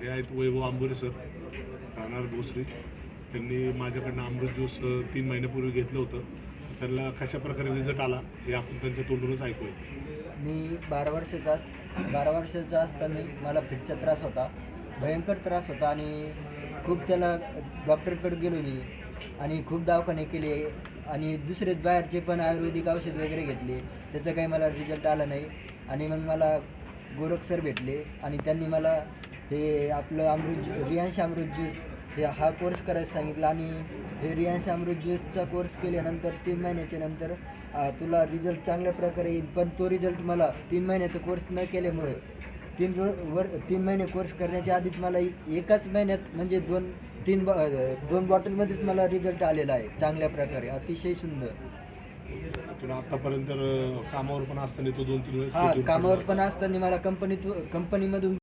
हे आहेत वैभव आंबोरे सर राहणार भोसरी. त्यांनी माझ्याकडनं अमृत ज्यूस तीन महिन्यापूर्वी घेतलं होतं. त्यांना कशा प्रकारे रिझल्ट आला हे आपण त्यांच्या तोंडूनच ऐकूया मी बारा वर्षाचा अस बारा वर्षाचा असताना मला फिटचा त्रास होता भयंकर त्रास होता आणि खूप त्याला डॉक्टरकडे गेलो मी आणि खूप दवाखाने केले आणि दुसरे बाहेरचे पण आयुर्वेदिक औषध वगैरे घेतले. त्याचा काही मला रिझल्ट आला नाही. आणि मग मला गोरख सर भेटले आणि त्यांनी मला हे आपलं अमृत रियांश अमृत ज्यूस हे हा कोर्स करायला सांगितला आणि हे रियांश अमृत ज्यूसचा कोर्स केल्यानंतर तीन महिन्याच्या नंतर तुला रिझल्ट चांगल्या प्रकारे येईल. पण तो रिझल्ट मला तीन महिन्याचा कोर्स न केल्यामुळे तीन वर तीन महिने कोर्स करण्याच्या आधीच मला एकाच महिन्यात म्हणजे दोन तीन बॉ- दोन बॉटलमध्येच मला रिझल्ट आलेला आहे चांगल्या प्रकारे. अतिशय सुंदर. तुला आतापर्यंत कामावर पण असताना तो दोन तीन वेळेस हा भेटून कामावर पण असताना मला कंपनीत कंपनीमधून